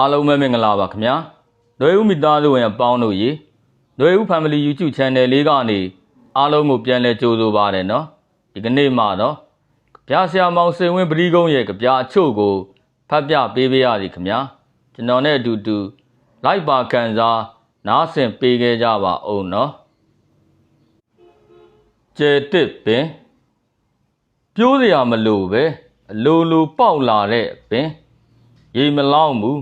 အားလုံးပဲမင်္ဂလာပါခင်ဗျာဒွေဦးမိသားစုဝင်အပေါင်းတို့ရေဒွေဦး Family YouTube Channel လေးကနေအားလုံးကိုပြန်လည်ကြိုဆိုပါရနော်ဒီကနေ့မှတော့ကြပြဆရာမောင်စိန်ဝင်းပရိကုံးရဲ့ကြပြအချို့ကိုဖတ်ပြပေးပါရစေခင်ဗျာကျွန်တော်နဲ့အတူတူလိုက်ပါခံစားနားဆင်ပေးခဲ့ကြပါအောင်နော်ကျဲတစ်ပင်ပြိုးစရာမလိုပဲအလိုလိုပေါက်လာတဲ့ပင်ရေမလောင်းဘူး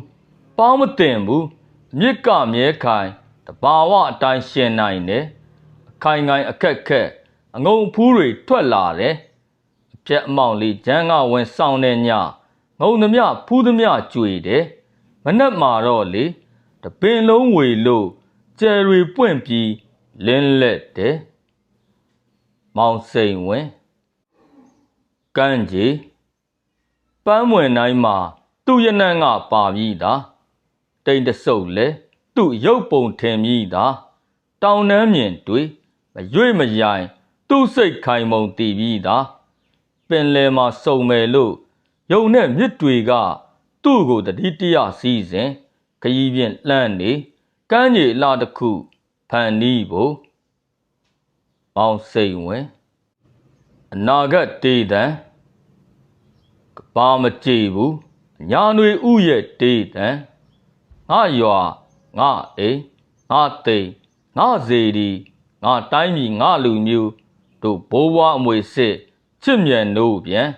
ပေါင်းမတင်ဘူးအမြစ်ကမြဲခိုင်တဘာဝအတိုင်းရှင်နိုင်တယ်အခိုင်ခိုင်အခက်ခက်အငုံဖူးတွေထွက်လာတယ်အပြက်အမောင်လေးဂျမ်းကဝင်ဆောင်တဲ့ညငုံသမျှဖူးသမျှကြွေတယ်မနှက်မာတော့လေတပင်လုံးဝေလို့ကျယ်တွေပွင့်ပြီးလင်းလက်တယ်မောင်စိန်ဝင်ကန်းကြီးပန်းမွင်တိုင်းမှာသူ့ရနံ့ကပါပြီးသား တိမ်တဆုပ်လဲသူ့ရုပ်ပုံထင်ပြီးသားတောင်နှမ်းမြင်တွေမရွေ့မရိုင် သူ့စိတ်ခိုင်မုံတည်ပြီးသားပင်လယ်မှာစုံမယ်လို့ယုံနဲ့မြစ်တွေကသူ့ကိုတတိတရစီးစဉ်ခရီးပြင်းလှမ်းနေကမ်းခြေလာတစ်ခုဖန်နီးဖို့မောင်စိန်ဝင်အနာဂတ်တေးတံကဘာမကြည်ဘူးညာຫນွေဥရဲ့တေးတန် ငါရွာငါအိမ်ငါသိမ်ငါဇေဒီငါတိုင်းပြည်ငါလူမျိုးတို့ဘိုးဘွားအမွေစစ်ချစ်မြတ်နိုးပြန်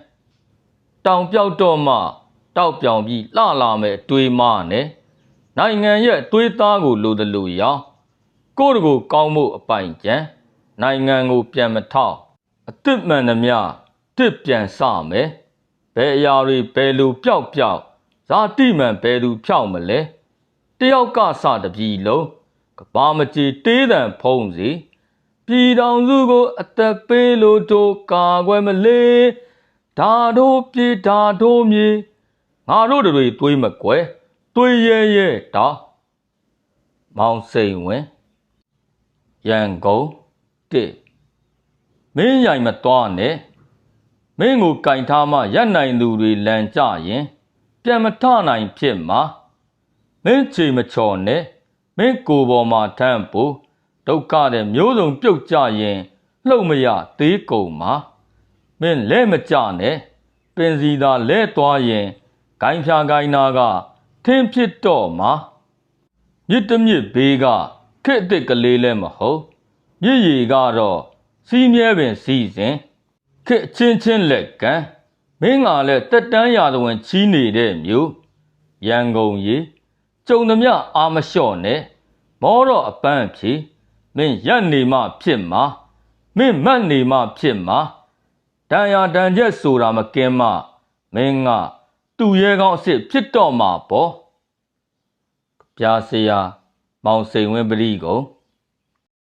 တောင်ပြောက်တော့မှတောက်ပြောင်ပြီးလှလာမဲ့အတွေးမနဲ့နိုင်ငံရဲ့အတွေးသားကိုလိုတယ်လို့ရောင်းကိုယ့်တကိုကောင်းမှုအပိုင်ကျန်နိုင်ငံကိုပြန်မထောက်အစ်စ်မှန်သမျှတစ်ပြန်စမယ်ဘယ်အရာတွေဘယ်လိုပျောက်ပျောက်ဇာတိမှန်ဘယ်သူဖြောက်မလဲ တယောက်ကစတပြီလုံးကဘာမကြည်တေးတံဖုံးစီပြည်တော်စုကို အသက်ပေးလို့တို့ကာကွယ်မလေးဓာတို့ပြေဓာတို့မြေငါတို့တွေတွေးမကွယ်တွေးရဲရဲတာမောင်စိန်ဝင်ရန်ကုန်တစ်မင်းရိုင်မသွားနဲ့မင်းကိုကင်ထားမှရက်နိုင်သူတွေလန်ကြရင်ပြန်မထနိုင်ဖြစ်မှာ မင်းချေမချော်နဲ့မင်းကိုယ်ပေါ်မှာထမ်းဖို့ဒုက္ခတဲ့မျိုးစုံပြုတ်ကြရင်လှုပ်မရသေးကုန်မှာမင်းလဲမကြနဲ့ပင်စီသာလဲသွားရင်ဂိုင်းဖြာဂိုင်းနာကထင်းဖြစ်တော့မှာမြစ်တမြစ်ဘေးကခက်အစ်စ်ကလေးလည်းမဟုတ်မြစ်ရီကတော့စီးမြဲပင်စီးစဉ်ခက်အချင်းချင်းလက်ကံမင်းငါလည်းတက်တန်းရာဇဝင်ချီးနေတဲ့မျိုးရန်ကုန်ကြီး ကြုံသမျှအာမလျှော့နဲ့မောတော့အပန်းဖြေမင်းရက်နေမှဖြစ်မှာမင်းမတ်နေမှဖြစ်မှာတန်ရာတန်ချက်ဆိုတာမကင်းမှမင်းကသူ့ရဲကောင်းအစ်စ်ဖြစ်တော့မှာပေါ့ပြားစရာမောင်စိန်ဝင်းပရိကုံ